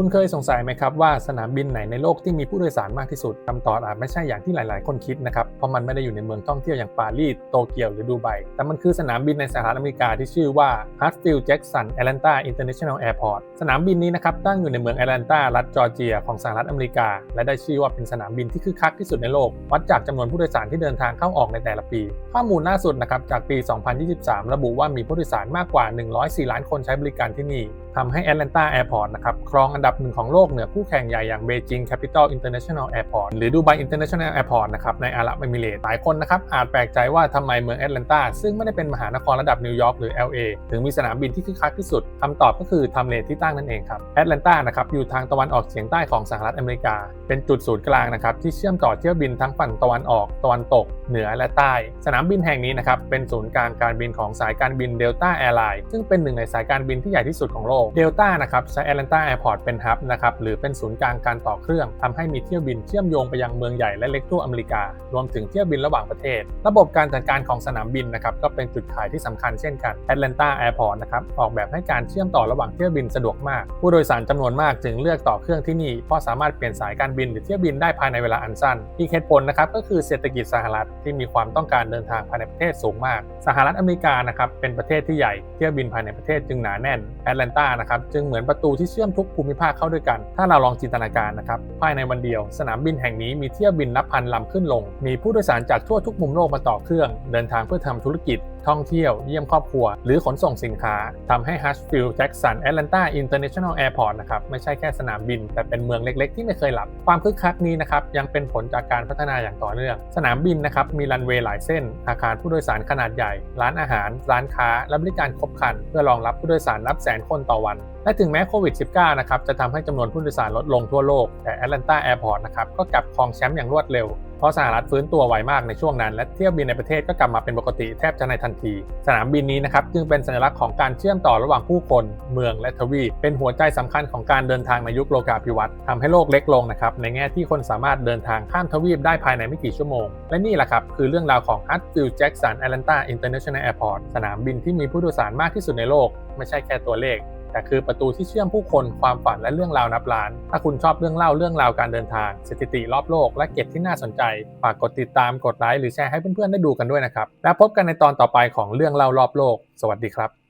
คุณเคยสงสัยไหมครับว่าสนามบินไหนในโลกที่มีผู้โดยสารมากที่สุดคำตอบอาจไม่ใช่อย่างที่หลาย ๆ คนคิดนะครับ เพราะมันไม่ได้อยู่ในเมืองท่องเที่ยวอย่างปารีส โตเกียวหรือดูไบ แต่มันคือสนามบินในสหรัฐอเมริกาที่ชื่อว่า Hartsfield Jackson Atlanta International Airport สนามบินนี้นะครับตั้งอยู่ในเมืองแอตแลนตารัฐจอร์เจีย ของสหรัฐอเมริกา และได้ชื่อว่าเป็นสนามบินที่คึกคักที่สุดในโลก วัดจากจำนวนผู้โดยสารที่เดินทางเข้าออกในแต่ละปี ข้อมูลล่าสุดนะครับจากปี 2023 ระบุว่ามีผู้โดยสารมากกว่า 104 ล้านคนใช้บริการที่นี่ทำให้แอตแลนตาแอร์พอร์ตนะครับครองอันดับหนึ่งของโลกเหนือคู่แข่งใหญ่อย่างเบจิงแคปิตอลอินเตอร์เนชั่นแนลแอร์พอร์ตหรือดูไบอินเตอร์เนชั่นแนลแอร์พอร์ตนะครับในอาหรับเอมิเรตหลายคนนะครับอาจแปลกใจว่าทำไมเมืองแอตแลนตาซึ่งไม่ได้เป็นมหานครระดับนิวยอร์กหรือ LA ถึงมีสนามบินที่คึกคักที่สุดคำตอบก็คือทำเลที่ตั้งนั่นเองครับแอตแลนตานะครับอยู่ทางตะวันออกเฉียงใต้ของสหรัฐอเมริกา เป็นจุดศูนย์กลางนะครับที่เชื่อมต่อเที่ยวบินทั้งฝั่งตะวันออกตะวันตก เหนือและใต้ สนามบินแห่งนี้นะครับเป็นศูนย์กลางการบินของสายการบินเดลต้าแอร์ไลน์ซึ่งเป็นหนึ่งในสายการบินที่ใหญ่ที่สุดของโลกเดลต้านะครับใช้แอตแลนตาแอร์พอร์ตเป็นฮับนะครับหรือเป็นศูนย์กลางการต่อเครื่องทำให้มีเที่ยวบินเชื่อมโยงไปยังเมืองใหญ่และเล็กทั่วอเมริกา รวมถึงเที่ยวบินระหว่างประเทศ ระบบการจัดการของสนามบินนะครับก็เป็นจุดขายที่สำคัญเช่นกันแอตแลนตาแอร์พอร์ตนะครับออกแบบให้การเชื่อมต่อระหว่างเที่ยวบินสะดวกมาก ผู้โดยสารจำนวนมากจึงเลือกต่อเครื่องที่นี่เพราะสามารถเปลี่ยนสายการบินหรือเที่ยวบินได้ภายในเวลาอันสั้นอีกเหตุผลนะครับก็คือเศรษฐกิจสหรัฐที่มีความต้องการเดินทางภายในประเทศสูงมาก สหรัฐอเมริกานะครับเป็นประเทศที่ใหญ่เที่ยวบินภายในประเทศจึงหนาแน่นแอตแลนตานะครับจึงเหมือนประตูที่เชื่อมทุกภูมิภาคเข้าด้วยกัน ถ้าเราลองจินตนาการนะครับ ภายในวันเดียว สนามบินแห่งนี้มีเที่ยวบินนับพันลำขึ้นลง มีผู้โดยสารจากทั่วทุกมุมโลกมาต่อเครื่อง เดินทางเพื่อทำธุรกิจ ท่องเที่ยว เยี่ยมครอบครัว หรือขนส่งสินค้าทำให้ Hartsfield Jackson Atlanta International Airport นะครับไม่ใช่แค่สนามบิน แต่เป็นเมืองเล็กๆ ที่ไม่เคยหลับ ความคึกคักนี้นะครับยังเป็นผลจากการพัฒนาอย่างต่อเนื่อง สนามบินนะครับมีรันเวย์หลายเส้น อาคารผู้โดยสารขนาดใหญ่ ร้านอาหาร ร้านค้า และบริการครบครัน เพื่อรองรับผู้โดยสารนับแสนคนต่อวัน และถึงแม้โควิด -19 นะครับจะทำให้จำนวนผู้โดยสารลดลงทั่วโลกแต่ Atlanta Airport นะครับก็กลับครองแชมป์อย่างรวดเร็ว เพราะสหรัฐฟื้นตัวไวมากในช่วงนั้น และเที่ยวบินในประเทศก็กลับมาเป็นปกติแทบจะในทันที สนามบินนี้นะครับจึงเป็นสัญลักษณ์ของการเชื่อมต่อระหว่างผู้คน เมืองและทวีปเป็นหัวใจสำคัญของการเดินทางในยุคโลกาภิวัตน์ทำให้โลกเล็กลงนะครับในแง่ที่คนสามารถเดินทางข้ามทวีปได้ภายในไม่กี่ชั่วโมง และนี่แหละครับคือเรื่องราวของ Hartsfield Jackson Atlanta International Airport สนามบินที่มีผู้โดยสารมากที่สุดในโลก ไม่ใช่แค่ตัวเลข แต่คือประตูที่เชื่อมผู้คนความฝันและเรื่องราวนับล้าน ถ้าคุณชอบเรื่องเล่าเรื่องราวการเดินทางสถิติรอบโลกและเก็บที่น่าสนใจฝากกดติดตามกดไลค์หรือแชร์ให้เพื่อนๆได้ดูกันด้วยนะครับ แล้วพบกันในตอนต่อไปของเรื่องเล่ารอบโลก สวัสดีครับ